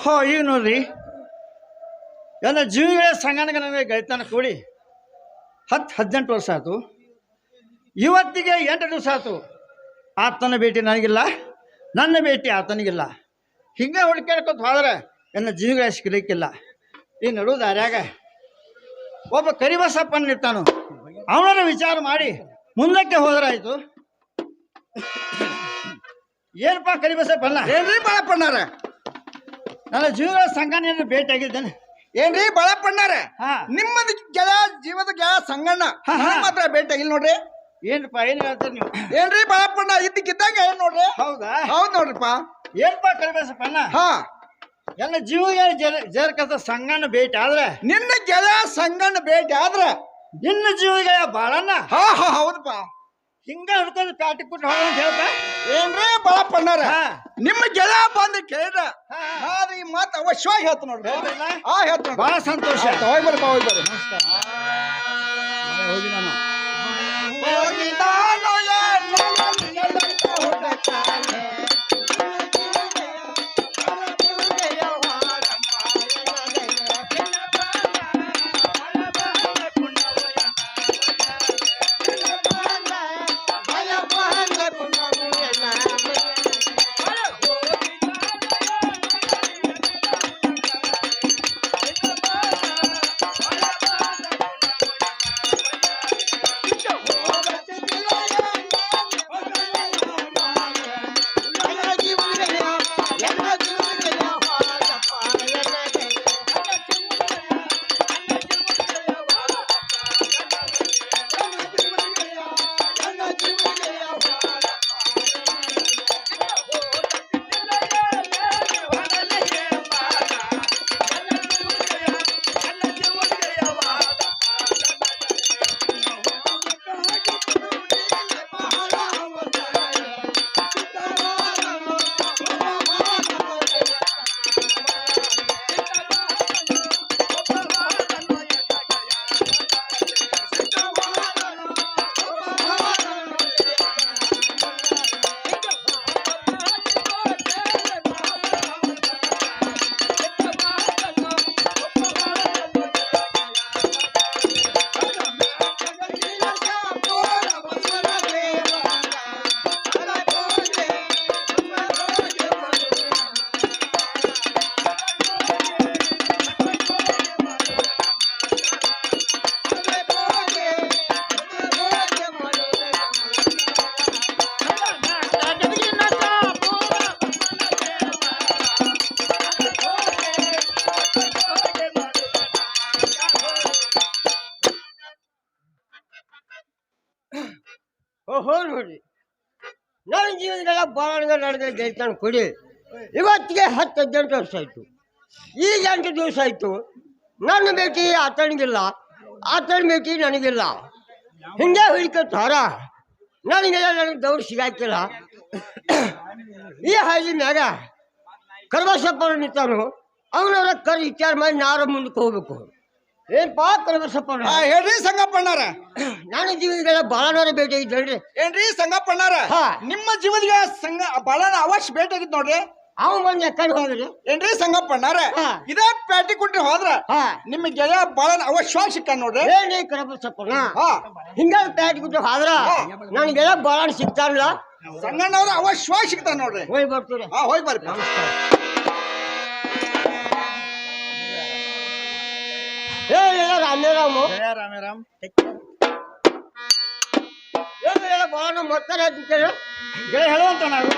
ಓಹೋ ಈಗ ನೋಡ್ರಿ. ಎಲ್ಲ ಜೀವಿಗಳ ಸಂಗನಗ ನನಗೆ ಗೆಳತನ ಕೂಡಿ. ಹತ್ತು ಹದಿನೆಂಟು ವರ್ಷ ಆಯ್ತು. ಇವತ್ತಿಗೆ ಎಂಟು ದಿವಸ ಆಯ್ತು. ಆತನ ಭೇಟಿ ನನಗಿಲ್ಲ. ನನ್ನ ಭೇಟಿ ಆತನಿಗಿಲ್ಲ. ಹಿಂಗೆ ಹುಡ್ಕ್ಯಾಡ್ಕೊತ ಹೋದ್ರೆ ನನ್ನ ಜೀವಿಗಳ ಸಿಗಲಿಕ್ಕಿಲ್ಲ. ಈ ನಡು ದಾರ್ಯಾಗ ಒಬ್ಬ ಕರಿಬಸಪ್ಪನ ನಿಂತಾನು. ಅವನನ್ನು ವಿಚಾರ ಮಾಡಿ ಮುಂದಕ್ಕೆ ಹೋದ್ರಾಯ್ತು. ಏನಪ್ಪ ಕರಿಬಸಪ್ಪಲ್ಲ ಏನ್ರಿ ಬಾಳಪ್ಪಣ್ಣಾರ ನನ್ನ ಜೀವಗಳ ಸಂಘನ ಭೇಟಿ ಆಗಿದ್ದೇನೆ ಏನ್ರಿ ಬಳ ಹಾ. ನಿಮ್ಮದ ಗೆಳ ಜೀವದ ಗೆಳ ಸಂಗಣ್ಣ. ಮಾತ್ರ ಭೇಟಿ ಆಗಿಲ್ಲ ನೋಡ್ರಿ. ಏನ್ರಿಪ್ಪ ಏನು ಹೇಳ್ತೀರಿ ನೀವು? ಏನ್ರಿ ಬಾಳಪ್ಪಣ್ಣ ಇದ್ದಕ್ಕಿದ್ದಾಗ ಹೇಳ ನೋಡ್ರಿ. ಹೌದಾ? ಹೌದ್ ನೋಡ್ರಿಪ್ಪ. ಏನ್ಪ ಕರಿಬಸಪ್ಪಣ್ಣ? ಹಾ. ಎಲ್ಲ ಜೀವಗಳ ಜರ ಸಂಗಣ್ಣ ಭೇಟಿ ಆದ್ರೆ? ನಿನ್ನ ಗೆಳ ಸಂಗಣ್ಣ ಭೇಟಿ ಆದ್ರೆ? ನಿನ್ನ ಜೀವಗಳ ಬಾಳಣ್ಣ? ಹಾ ಹಾ ಹೌದಪ್ಪ ಹಿಂಗ ಹಿಡ್ಕೊಂಡು ಪ್ಯಾಟಿ ಕೊಟ್ಟು ಹೋಗ ಅಂತ ಹೇಳ್ಪ ಏನ್ರಿ ಬಾಳಪ್ಪಣ್ಣಾರ. ನಿಮ್ಮ ಗೆಳ ಬಂದು ಕೇಳಿದ್ರ? ಹಾ. ನಾನು ಈ ಮಾತು ಅವಶ್ಯವಾಗಿ ಹೇಳ್ತ ನೋಡ್ರಿ. ಆ ಹೇಳ್ತು ಬಹಳ ಸಂತೋಷ. ಹೋಗಿ ಬರ್ರಿ ಹೋಗಿ ಬರ್ರಿ ಹೋಗಿ ನಾನು. ನಡೆದ ಗೆಲ್ತಾನೆ ಕೊಡಿ. ಇವತ್ತಿಗೆ ಹತ್ತು ಹದಿನೆಂಟು ವರ್ಷ ಆಯಿತು. ಈಗ ಎಂಟು ದಿವಸ ಆಯಿತು. ನನ್ನ ಭೇಟಿ ಆತನಿಗಿಲ್ಲ ಆತನ ಭೇಟಿ ನನಗಿಲ್ಲ ಹಿಂಗೆ ಹಿಡ್ಕೊತಾರ. ನನಗೆಲ್ಲ ನನಗೆ ದೌಡ್ ಸಿಗಾಕಿಲ್ಲ. ಈ ಹಳ್ಳಿ ಮ್ಯಾಗ ಕರ್ಬಸಪ್ಪನ ನಿಂತಾನು. ಅವನವರ ಕರ್ ವಿಚಾರ ಮಾಡಿ ನಾರ ಮುಂದಕ್ಕೆ ಹೋಗ್ಬೇಕು. ಏನಪ್ಪಾ ಕರ್ಬಸಪ್ಪನ ಹಾ ಹೇಳ್ರಿ ಸಂಗಪ್ಪಣ್ಣಾರ ನನ್ನ ಜೀವನದಲ್ಲ ಬಾಳನವರ ಭೇಟಿ ಇದ್ದೇಳ್ರಿ ಏನ್ರಿ ಸಂಗಪ್ಪಣ್ಣಾರ ಹಾ. ನಿಮ್ಮ ಜೀವದಿಗೆ ಸಂಗ ಬಾಳನ ಅವಶ್ಯ ಭೇಟಿ ಆಗಿತ್ತು ನೋಡ್ರಿ ಅವ ಬಂದು ಎಕ್ಕಡೆ ಹೋದ್ರಿ ಏನ್ರಿ ಸಂಗಪ್ಪಣ್ಣಾರ ಹಾ. ಇದೇ ಪ್ಯಾಟಿ ಕೊಟ್ರಿ ಹೋದ್ರ ಹಾ ನಿಮ್ಮ ಗೆಳೆಯ ಬಾಳನ ಅವಶ್ಯವಾಗಿ ಸಿಕ್ಕ ನೋಡ್ರಿ ಏನೇ ಕರಬಸಪ್ಪನ ಹಾ ಹಿಂಗ ಪ್ಯಾಟ್ ಗುಟ್ಟು ಆದ್ರ ನನಗೆಲ್ಲ ಬಾಳ ಸಿಗ್ತಾರಲ್ಲ ಸಂಗಣ್ಣವ್ರ ಅವಶ್ಯವಾಗಿ ಸಿಗ್ತಾನ ನೋಡ್ರಿ ಹೋಗಿ ಬರ್ತೀರಿ ಹಾ ಹೋಗಿ ಬರ್ರಿ ರಾಮೇರಾಮು ಜಯ ರಾಮೇರಾಮ್. ಏನಿಲ್ಲ ಬಾಳ ಮಕ್ಕಳ ಗೆಳೆ ಹೇಳುವಂತ ನಾವು.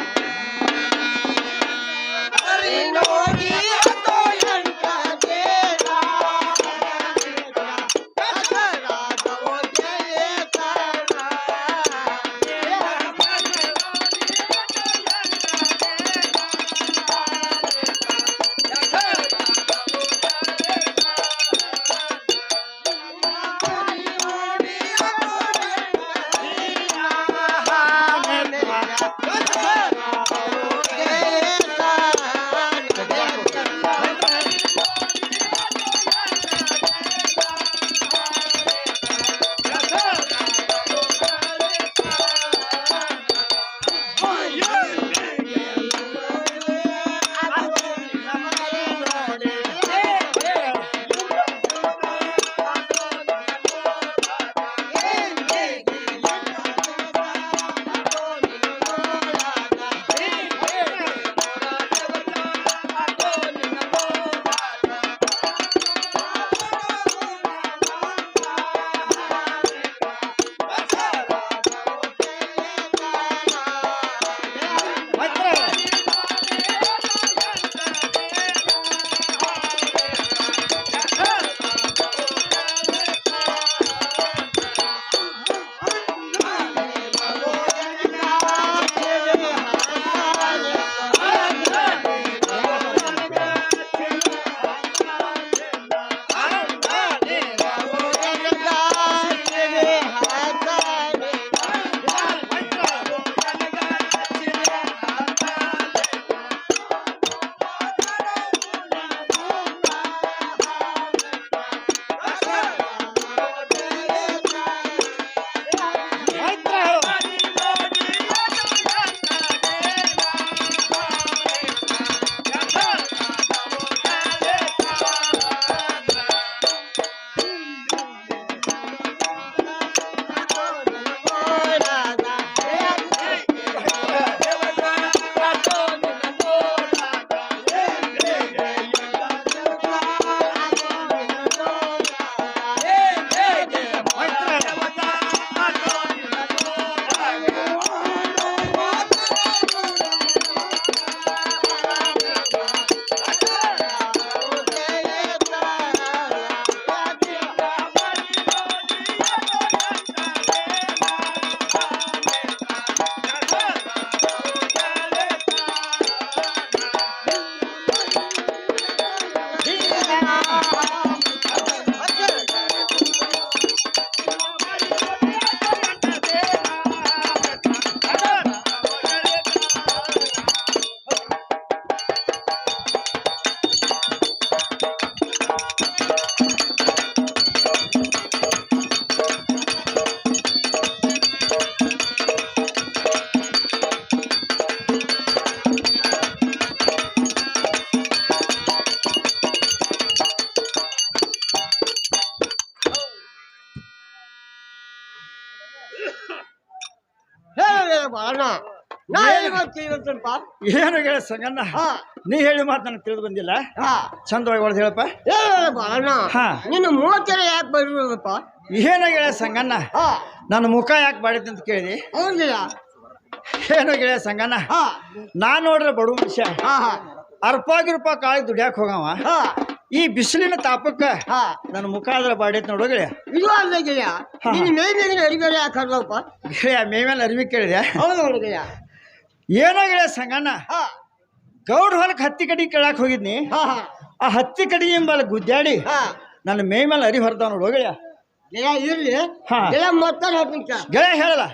ಬಾಣ. ನಾ ಹೇಳಿ ಮತ್ತೆ ಇವತ್ತಪ್ಪ ಏನು ಹೇಳ ಸಂಗಣ್ಣ? ಹಾ. ನೀ ಹೇಳಿ ಮಾತು ನನಗೆ ತಿಳಿದು ಬಂದಿಲ್ಲ. ಹಾ. ಚಂದವಾಗಿ ಹೊಡೆದು ಹೇಳಪ್ಪ. ಏ ಬಾಣ. ಹಾ. ನಿನ್ನ ಮೂವತ್ತರ ಯಾಕೆ ಬರೋದಪ್ಪ ಏನು ಹೇಳ ಸಂಗಣ್ಣ? ಹಾ. ನನ್ನ ಮುಖ ಯಾಕೆ ಬಾಡಿದ್ ಅಂತ ಕೇಳಿದಿ ಹೌದಿಲ್ಲ ಏನು ಗೆಳೆಯ ಸಂಗಣ್ಣ? ಹಾ. ನಾನು ನೋಡ್ರೆ ಬಡವ ಮನುಷ್ಯ. ಹಾ ಹಾ. ಅರ್ಪಾಗಿರ್ಪ ಕಾಯಿ ದುಡಿಯಾಕ ಹೋಗವ. ಹಾ. ಈ ಬಿಸಿಲಿನ ತಾಪಕ್ಕ ಹಾ. ನನ್ನ ಮುಖ ಆದ್ರೆ ಬಾಡೈತ್ ನೋಡು ಗೆಳೆಯ. ಇದು ಅಲ್ಲ ಗೆಳೆಯ. ಹಾ. ನಿನ್ನ ಮೈ ಮೇಲಿನ ಅಡಿಬೇರೆ ಯಾಕೆ ಹರಿದಪ್ಪ ಗೆಳೆಯ ಮೇ ಮೇಲೆ ಅರಿವಿ ಕೇಳಿದೆ. ಹೌದು ನೋಡು ಗೆಳೆಯ. ಏನೋ ಗೆಳೆಯ ಸಂಗಣ್ಣ ಹಾ. ಗೌಡ್ ಹೊಲಕ್ಕೆ ಹತ್ತಿ ಕಡಿ ಕೇಳಕ್ ಹೋಗಿದ್ನಿ. ಹಾ ಹಾ. ಆ ಹತ್ತಿ ಕಡಿ ಎಂಬಲ್ಲಿ ಗುದ್ದಾಡಿ ಹಾ. ನನ್ನ ಮೇ ಮೇಲೆ ಅರಿ ಹೊರ್ತಾವ ನೋಡು ಗೆಳೆಯ. ಗೆಳೆಯ ಇರ್ಲಿ. ಹಾ. ಗೆಳೆಯ ಮತ್ತೆ ಹೇಳ್ತೀನಿ ಕೇಳ ಗೆಳೆಯ ಹೇಳಲ್ಲ.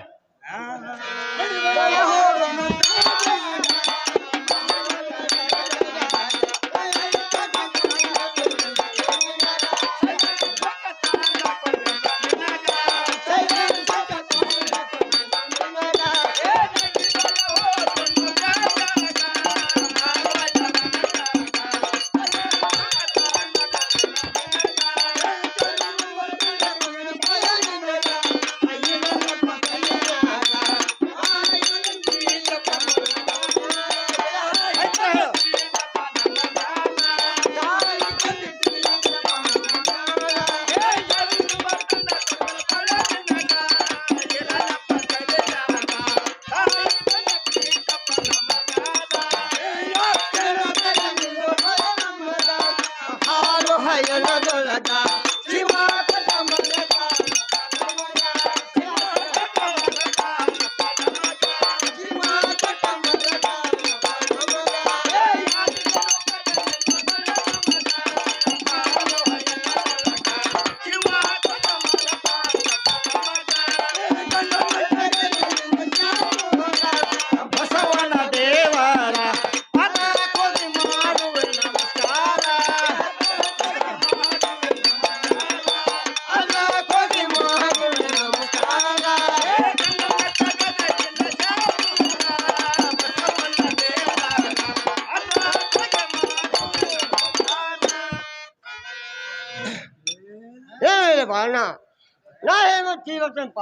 ನಾ ಏನೋ ಇವತ್ತಪ್ಪ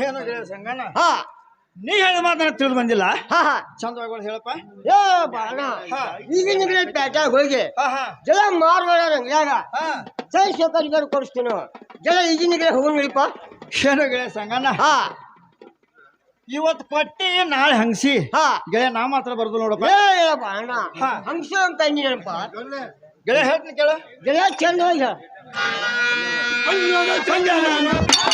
ಏನು ಗೆಳೆಯ ಸಂಗಣ್ಣ? ಹಾ. ನೀ ಹೇಳ ಮಾತನ್ನ ತಿಳಿದು ಬಂದಿಲ್ಲ? ಹಾ ಹಾ. ಚಂದವಾಗಿ ಹೇಳಪ್ಪ. ಏ ಬಾಣ. ಈಗಿನ ಪ್ಯಾಟ್ಯಾಗ ಹೋಗಿ ಜಲ ಮಾರ್ಬೇಡ ನಂಗ್ಯಾಗ ಹಾ. ಸೈ ಸೌಕರ್ಯ ಕೊಡಿಸ್ತೀನಿ. ಜಲ ಈಗಿನ ಗಿಡ ಏನೋ ಗೆಳೆಯ ಸಂಗಣ್ಣ? ಹಾ. ಇವತ್ತು ಪಟ್ಟಿ ನಾಳೆ ಹಂಗಸಿ. ಹಾ. ಗೆಳೆಯ ನಾ ಮಾತ್ರ ಬರ್ದು ನೋಡಪ್ಪ. ಏ ಬಾಣ. ಹಾ. ಹಂಸ ಅಂತ ನೀನಪ್ಪ ಗೆಳೆಯ ಹೇಳ್ತೀನಿ ಕೇಳು. ಗೆಳೆಯ ಚಂದ ಹೋಗಿ ಹೇಳ ಗೆಳೆಯ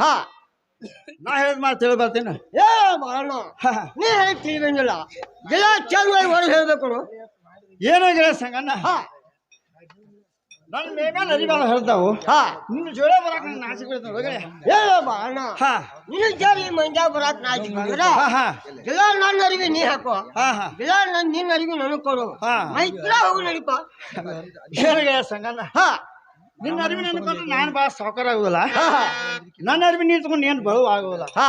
ಹಾ. ನಾ ಹೇಳಿದ ಮಾತು ತಿಳಿ ಬರ್ತೀನಿ. ಏ ಬಾಳಣ್ಣ ನೀ ಹೇಳಿ ತಿಳಿದಂಗಿಲ್ಲ ಗಿಡ ಚೆನ್ನಾಗಿ ಹೊರಗೆ ಹೇಳ್ಬೇಕು ಏನಾಗಿಲ್ಲ ಸಂಗಣ್ಣ? ಹಾ. ನನ್ನ ಮೇಘ ನದಿಗಳು ಹೇಳ್ತಾವು ಹಾ. ನಿನ್ನ ಜೋಳ ಬರಾಕ ನಂಗೆ ನಾಚಿಕೆ ಬೀಳ್ತಾವೆ ಏ ಹಾ. ನಿನ್ನ ಜಾರಿ ಮಂಜಾ ಬರಾಕ್ ನಾಚಿಕೆ ನನ್ನ ಅರಿವಿ ನೀ ಹಾಕೋ. ಹಾ ಹಾ. ಗೆಳ ನನ್ನ ನಿನ್ನ ಅರಿವಿ ನನಗೆ ಕೊಡು. ಹಾ. ಮೈತ್ರ ಹೋಗಿ ನಡಿಪ. ಏನು ಗೆಳೆಯ ಸಂಗಣ್ಣ. ಹಾ. ನಿನ್ನ ಅರಿವಿನ ಅನ್ಕೊಂಡ್ರೆ ನಾನು ಭಾಳ ಸೌಕರ್ಯ ಆಗುದಿಲ್ಲ. ನನ್ನ ಅರಿವಿ ನೀರು ಏನು ಬಳುವ ಹಾ.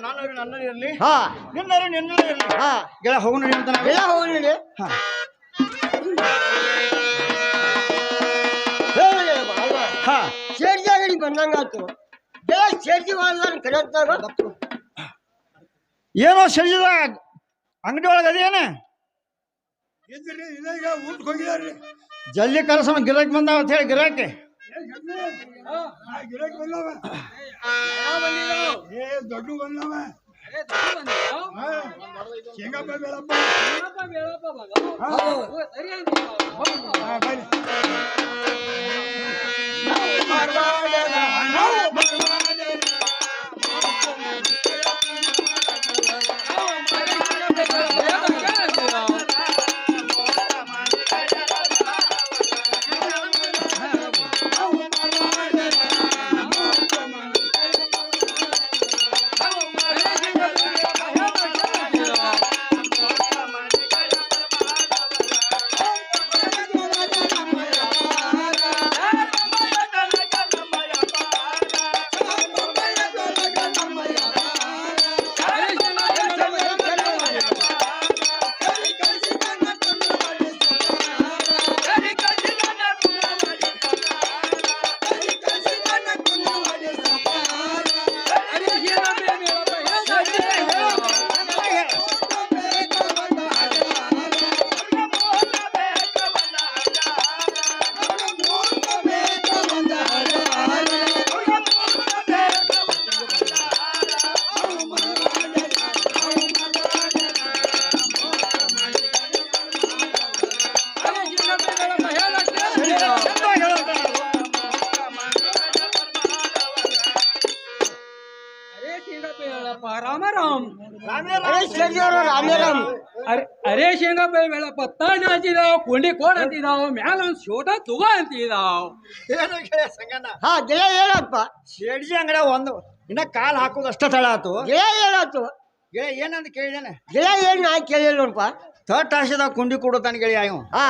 ನನ್ನ ಅರಿವಿ ನನ್ನ ಇರಲಿ. ಹಾ. ನಿನ್ನ ಅರಿವಿ ಇರಲಿ. ಹಾ. ಗೆಳ ಅಂತ ನೋಡಿ ಬಂದಂಗಾಯ್ತು. ಸೇರ್ಜಿ ಏನೋ ಶರೀರ ಅಂಗಡಿ ಒಳಗೆ ಜಲ್ದಿ ಕರ್ಸೋಣ ಗಿರಾಕಿ ಬಂದಾವ ಅಂತ ಹೇಳಿ ಗಿರಾಕಿ ದೊಡ್ಡ ಬಂದವ ಶೇಂಗಾ ಬೇಳಪ್ಪ ರಾಮ ಅರೆ ಸೇರ್ಜಿ ಅವರು ರಾಮೇರಾಮ್ ತಾಣ ಅಂತಿದಾವ್ ಕುಂಡಿ ಕೋಡ್ ಅಂತಿದಾವ್ ಮ್ಯಾಲ ಒಂದ್ ಶೋಟ ತುಗ ಅಂತಿದಾವ್. ಏನು ಗೆಳೆಯ ಸಂಗಣ್ಣ? ಹಾ ಗೆಳ ಹೇಳಪ್ಪ. ಶೆಡ್ಜಿ ಅಂಗಡಿ ಒಂದು ಇನ್ನ ಕಾಲ್ ಹಾಕೋದು ಅಷ್ಟ ತಳ ಆತು. ಹೇಳಾತು ಹೇಳತ್ತು. ಗೆಳೆಯ ಏನಂತ ಕೇಳಿದೇನೆ ಗೆಳ ಏನ್ ನಾ ಕೇಳಿಲ್ಲ ನೋಡಪ್ಪ ಥರ್ಡ್ ಕುಂಡಿ ಕೊಡುತ್ತಾನೆ ಗೆಳೆಯ ಇವ್ ಹಾ.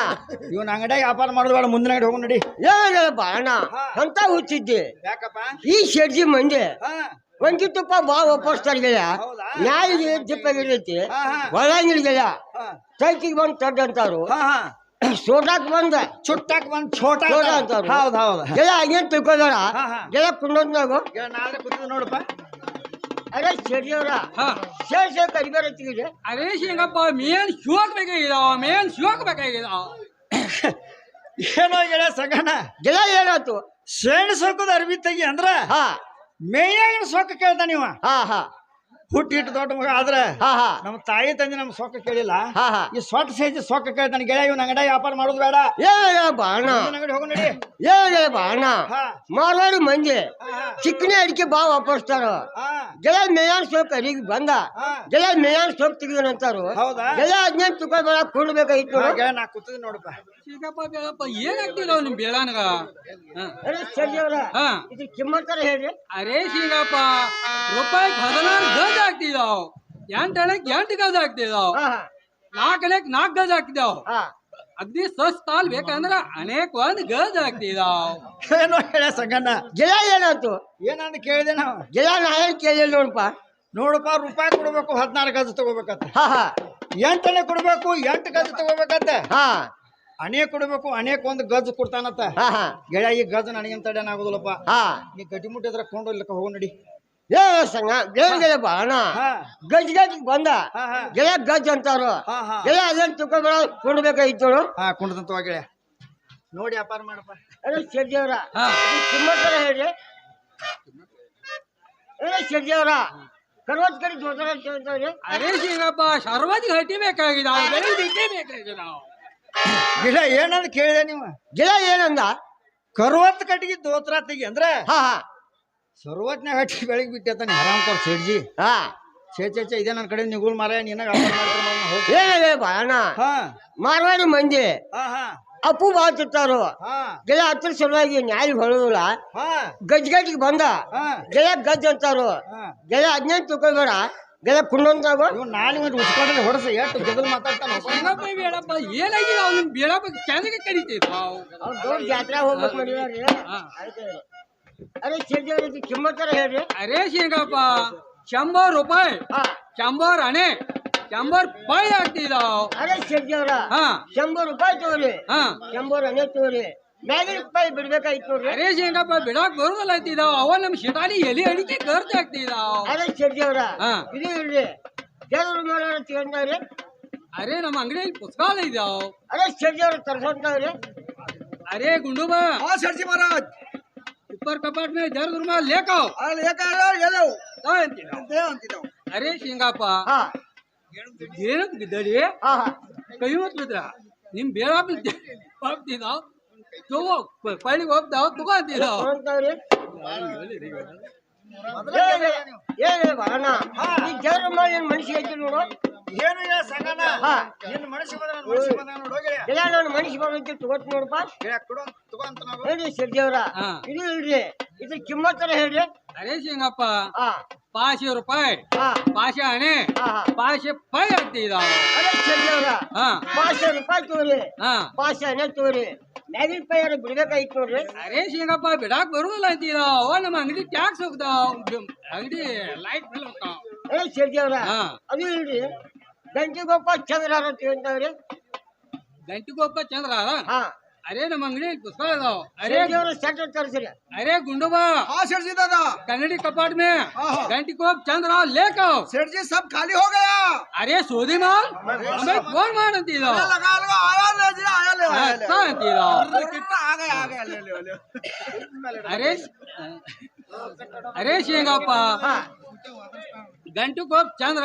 ಇವನ್ ಅಂಗಡಿಯಾಗ ವ್ಯಾಪಾರ ಮಾಡೋದು ಬೇಡ ಮುಂದಿನ ಅಂಗಡಿ ಹೋಗಿ ನಡಿ. ಹೇಳಪ್ಪ ಅಣ್ಣ ಅಂತ ಹುಚ್ಚಿದ್ದೆ. ಯಾಕಪ್ಪ? ಈ ಶೆಡ್ಜಿ ಮಂದಿ ಹಾ. ಒಂದಿ ತುಪ್ಪ ಬಾ ಒಪ್ಪಿಸ್ತಾರೆ ಗೆಳೆಯ ಹೌದಾ? ನ್ಯಾಯಿಗೆ ಗೆಳೆಯ ಹಾ ತೈಕಿಗೆ ಬಂದು ತಡ್ ಅಂತಾರು ಹಾ ಹಾ. ಸೋಟಾಕ್ ಬಂದ. ಚುಟ್ಟಾಕ್ ಬಂದ್ ಛೋಟ ಅಂತಾರು. ಹೌದ್ ಹೌದ್. ಗೆಳೆಯ ಹಂಗೇನ್ ಗೆಳೆಯ ನಾಳೆ ಕೂತಿದ್ ನೋಡಪ್ಪ. ಅರೆ ಶೆಡ್ಜಿ ಅವ್ರ ಹಾ. ಸೇರ್ ಸೇರ್ ಕರಿಬೇರೆ ತೆಗಿದೆ ಅರೆ ಶೇಂಗಪ್ಪ ಮೇನ್ ಶೋಕ್ ಬೇಕಾಗಿದಾವ್ ಮೇನ್ ಶೋಕ್ ಬೇಕಾಗಿದಾವ್ ಏನೋ ಗೆಳೆಯ ಸಂಗಣ್ಣ ಗೆಳೆಯ ಏನಾಯ್ತು? ಶೇಣ್ ಸೋಕದ ಅರ್ಬಿ ತೆಗಿ ಅಂದ್ರ ಹಾ. ಮೇಯಾಗಿನ ಸೊಕ್ಕ ಕೇಳ್ತಾನ ಇವ ಹಾ ಹಾ. ಹುಟ್ಟಿ ಇಟ್ಟು ದೊಡ್ಡ ಮಗ ಆದ್ರೆ ಹಾ ಹಾ. ನಮ್ಮ ತಾಯಿ ತಂದೆ ನಮ್ ಸೊಕ್ಕ ಕೇಳಿಲ್ಲ. ಹಾ ಹಾ. ಈ ಸೊಟ್ಟ ಸೈಜ್ ಸೊಕ್ಕ ನನ್ ಗೆಳೆಯ ಇವನ್ ಅಂಗಡಿ ವ್ಯಾಪಾರ ಮಾಡೋದು ಬೇಡ. ಏ ಬಾಣ. ಏ ಅಂಗಡಿ ನಡಿ. ಏನ ಬಾಣ. ಹಾ. ಹಾ, ಚಿಕ್ಕನೆ ಅಡಿಕೆ ಬಾ ವಾಪಸ್ತಾರ. ಹಾ. ಗೆಳೆಯ ಮೇಯಾನ್ ಸೋಪ್ ಅಡಿಗೆ ಬಂದ. ಗೆಳೆಯ ಮೇಯಾನ್ ಸೋಪ್ ತೆಗಿದನಂತಾರು ಹೌದಾ? ಗೆಳೆಯ ಹದಿನೆಂಟು ತುಕ ಬೇಡ ಕೊಂಡ್ಬೇಕಾಗಿತ್ತು ನಾ ಕೂತಿದ್ ನೋಡಪ್ಪ. ನಿಮ್ ಬೇಳಾನಗ. ಅರೆ ಸರಿ ಅವ್ರ ಹಾ. ಇದು ಕಿಮ್ಮತ್ತರ ಹೇಳ್ರಿ. ಅರೆ ಶೇಂಗಪ್ಪ ರೂಪಾಯಿ ಹದಿನಾರು ಗಜ ಎಂಟ ಎಂಟ್ ಎಣಕ್ ಎಂಟು ಗಜ ಹಾಕ್ತಿದಾವ್ ನಾಲ್ಕು ಎಣಕ್ ನಾಲ್ಕು ಗಜ ಹಾಕ್ತಿದಾವ್ ಹಾ. ಅಗ್ದಿ ಸ್ವಸ್ಥ ತಾಲ್ ಬೇಕಂದ್ರ ಅನೇಕ ಒಂದ್ ಗಜ ಹಾಕ್ತಿದಾವ್ ಏನೋ ಹೇಳ ಸಂಗಣ್ಣ. ಗೆಳೆಯ ಏನಾಯ್ತು? ಏನಂತ ಕೇಳಿದೆ ನಾವು? ಗೆಳೆಯ ನಾ ಏನ್ ಕೇಳಿಲ್ಲ ನೋಡಪ್ಪ. ನೋಡಪ್ಪ ರೂಪಾಯಿ ಕೊಡ್ಬೇಕು ಹದಿನಾರು ಗಜ ತಗೋಬೇಕಂತ. ಹಾ ಹಾ. ಎಂಟನೇ ಕೊಡ್ಬೇಕು ಎಂಟು ಗಜ ತಗೋಬೇಕಂತ. ಹಾ. ಅನೇಕ ಕೊಡ್ಬೇಕು ಅನೇಕ ಒಂದು ಗಜ ಕೊಡ್ತಾನತ್ತ ಹಾ ಹಾ. ಗೆಳೆಯ ಈ ಗಜ ನನಗೇನ್ ತಡೆನ ಆಗುದಿಲ್ಲಪ್ಪ. ಹಾ. ನೀ ಗಟ್ಟಿ ಮುಟ್ಟಿದ್ರ ಕೊಂಡೋಗ್ಲಿಕ್ಕೆ ಹೋಗು ನಡಿ. ಏ ಸಂಗ ಗೆಳೆಯ ಬಾಣ ಹಾ. ಗಜ್ ಗಜ್ ಬಂದ? ಗೆಳೆಯ ಗಜ್ ಅಂತಾರು ಗೆಳೆಯ ಅದೇನ್ ತುಕ ಬೇಡ ಕೊಂಡ್ಬೇಕಾಗಿತ್ತು ನೋಡು. ಹಾ ಕುಂಡ್ದಂತ ಗೆಳೆಯ ನೋಡಿ ವ್ಯಾಪಾರ ಮಾಡಪ್ಪ. ಅರೆ ಶೆಡ್ಜಿ ಅವ್ರ ಹಾ. ಕಿಮ್ಮತ್ತರ ಹೇಳ್ರಿ ಅರೆ ಶೆಡ್ಜಿ ಅವ್ರ ಕರ್ವತ್ ಕಡೆ ಜೋತರ ಸರ್ವತಿ ಹಟ್ಟಿ ಬೇಕಾಗಿದೆ. ಬೇಕಾಗಿದಾವ್ ಗೆಳೆಯ ಏನಂತ ಕೇಳಿದೆ ನೀವು? ಗಿಡ ಏನಂದ? ಕರುವತ್ ಕಟ್ಟಿಗೆ ದೋತ್ರ ತೆಗಿ ಅಂದ್ರೆ? ಹಾ ಹಾ. ಸರ್ವಜ್ಞ ಹಟ್ಟಿ ಬೆಳಗ್ಗೆ ಬಿಟ್ಟೈತಾನೆ ಆರಾಮ್ ಕೊಡ್ ಸೇಡ್ಜಿ ಹಾ. ಛೇ ಛೇ ಛೇ ಇದೆ ನನ್ನ ಕಡೆ ನಿಗುಲ್ ಮಾರ ನಿನ್ನ ವ್ಯಾಪಾರ ಮಾಡ್ಕೊಂಡು ಬಾ, ನಾ ಹೋಗ್ತೀನಿ. ಏನೇ ಬಾಳಣ್ಣ ಹಾ. ಮಾರವಾಡಿ ಮಂದಿ. ಹಾ ಹಾ. ಅಪ್ಪು ಬಾಳ್ತಿರ್ತಾರು ಹಾ. ಗೆಳೆ ಹತ್ರ ಸಲುವಾಗಿ ನ್ಯಾಯ ಹೊಳೋದಿಲ್ಲ. ಹಾ. ಗಜ್ ಗಜ್ಗೆ ಬಂದ. ಹಾ. ಗೆಳೆ ಗಜ್ ಅಂತಾರು. ಹಾ. ಗೆಳೆ ಹದಿನೆಂಟು ತಿಳ್ಕೊಬೇಡ. ಗೆಳೆ ಕುಂಡಂತಾಗೋ ಇವ್ ನಾಳೆ ಒಂದು ಉಸ್ಕೊಂಡ್ರೆ ಹೊಡಸ ಎಷ್ಟು ಗೆದಲ್ ಮಾತಾಡ್ತಾನ. ಶೇಂಗಾ ಪೈ ಬೇಡಪ್ಪ ಏನಾಗಿದಾವ್ ನಿಮ್ ಬೇಡಪ್ಪ ಚೆನ್ನಾಗಿ ಕರಿತೀದಾವ್ ಅವ್ರು ದೊಡ್ಡ ಜಾತ್ರೆ ಹೋಗ್ಬೇಕು. ಅರೆ ಚೇರ್ಜಿ ಕಿಮ್ಮತ್ತರ ಹೇಳ್ರಿ ಅರೆ ಶಿರ್ಗಪ್ಪ ಶಂಬರ್ ರೂಪಾಯಿ ಶಂಬರ್ ಅಣೆ ಶಂಬರ್ ಪೈ ಆಗ್ತಿದಾವ್ ಅರೆ ಚೇರ್ಜಿ ಅವ್ರ ಶಂಬರ್ ರೂಪಾಯಿ ತೋರಿ ಶಂಬರ್ ಅಣೆ ತೋರಿ ಮ್ಯಾಗಿನ ರೂಪಾಯಿ ಬಿಡ್ಬೇಕಾಯ್ತು ನೋಡ್ರಿ ಅರೆ ಬರೋದಲ್ಲ ಅವ ನಮ್ ಶಿಟಾಲಿ ಎಲಿ ಅಡಿಕೆ ಖರ್ಚು ಆಗ್ತಿದಾವ್ ಅರೆ ಚೇರ್ಜಿ ಅವ್ರ ಇದು ಇಲ್ರಿ ದೇವ್ರ ಮಾಡೋಣ ಅರೆ ನಮ್ಮ ಅಂಗಡಿಯಲ್ಲಿ ಇದಾವ್ ಅರೆ ಗುಂಡು ಬಾ ತರ್ಸಂತವ್ರಿ ಅರೆ ಗುಂಡುಬ ಸರ್ಜಿ ಮಹಾರಾಜ್ ઉપર કપાટને જરગુરમાં લેખાવ આ લેખાવ એલાવ દાંતીનો દાંતીનો અરે શિંગાપા હા ಏನಂತ ಬಿದ್ದಡಿ? ಬಿದ್ರ? ನಿಮ್ ಬೇಡ ಹೋಗ್ತೀನಿ ನಾವು ತಗೋ ಪಳ್ಳಿಗೆ ಹೋಗ್ದ ಅವ್ ತಗೋತೀನಿ ನಾವು ಮನುಷ್ಯ ಐತಿ ನೋಡು. ಏನಿಲ್ಲ ಸಂಗನ ನಿನ್ನ ಮನಸ್ಸು ಬಂದ ನನ್ನ ಮನಸ್ಸು ಬಂದ ನೋಡಿ ಹೋಗಿ ಇಲ್ಲ ನಾನು ಮನಸ್ಸು ಬಂದಕ್ಕೆ ತಗೋತ್ ಪೈ ಅಂತ ಇದಾವ ಅರೇ ಸರ್ದೇವ್ರ ರೂಪಾಯಿ ತೋರಿ ಪಾಶೆ ಹಣೆ ತೋರಿ ಮ್ಯಾಗಿನ ಪೈ ಯಾರು ಬಿಡ್ಬೇಕಾಗಿತ್ತು ನೋಡ್ರಿ ಅರೇ ಸಿಂಗಪ್ಪ ಬಿಡಾಕ್ ಬರುದಿಲ್ಲ ಅಂತ ಇದಾವ ನಮ್ಮ ಅಂಗಡಿ ಟ್ಯಾಕ್ಸ್ ಹೋಗ್ತಾವ ಅಂಗಡಿ ಲೈಟ್ ಬಿಲ್ ಹೋಗ್ತಾವ ಅರೇ ಅದು ಇಲ್ರಿ घंटी ಚಂದ್ರ चंद्र ಗಂಟಿಗೊಬ್ಬ ಚಂದ್ರ ಹಾ ಅರೆ ನಮ್ಮ अरे अरे ಅದಾವ ಅರೆ ದೇವ್ರ ಸೆಟ್ ತರಿಸ್ರಿ अरे ಗುಂಡುಬಾ हाँ, कन्नड़ी कपाट में। हाँ, हाँ। घंटी को चंद्र लेख सेठ जी सब खाली हो गया। अरे सोदी माल हमें कौन मान दीदा लगा लगा आया ले जी आया ले ले। ले अरे अरे शेगा घंटी को चंद्र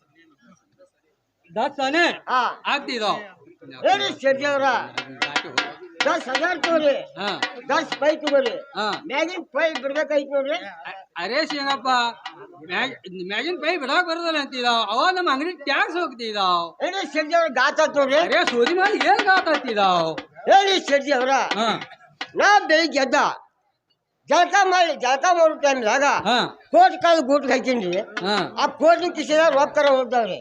ಹಾ. ಆಗ್ತಿದಾವ್ ಹೇಳಿ ಸರ್ಜೇವ್ರ ದಸ್ ಹಜಾರ್ ತೋರಿ ಹಾ. ದಸ್ ಪೈ ತಗೋರಿ ಹಾ. ಮ್ಯಾಗಿನ ಪೈ ಬಿಡ್ಬೇಕಾಯ್ತು ನೋಡ್ರಿ. ಅರೆ ಶೇಂಗಪ್ಪ ಮ್ಯಾಗಿನ್ ಪೈ ಬಿಡಾಕ್ ಬರೋದಲ್ಲ ಅಂತಿದಾವ್. ಅವ ನಮ್ಮ ಅಂಗಡಿ ಟ್ಯಾಕ್ಸ್ ಹೋಗ್ತಿದಾವ್. ಹೇಳಿ ಸರ್ಜೇವ್ರ ಗಾತ ತೋರಿ. ಅರೆ ಸೋದಿ ಮಾಡಿ ಏನ್ ಗಾತಾತಿದಾವ್ ಹೇಳಿ ಶೆಟ್ಟಿ ಅವ್ರ. ಹಾ. ನಾ ಬೆಳಿಗ್ಗೆ ಎದ್ದ ಜಳಕ ಮಾಡಿ ಜಳಕ ಮಾಡೋ ಟೈಮ್ದಾಗ ಹಾ. ಕೋಟ್ ಕಾಲು ಗೂಟ್ ಹಾಕಿನ್ರಿ. ಹಾ. ಆ ಕೋಟಿನ ಕಿಸಿದಾಗ ರೊಕ್ಕರ ಹೋಗ್ತಾವ್ರಿ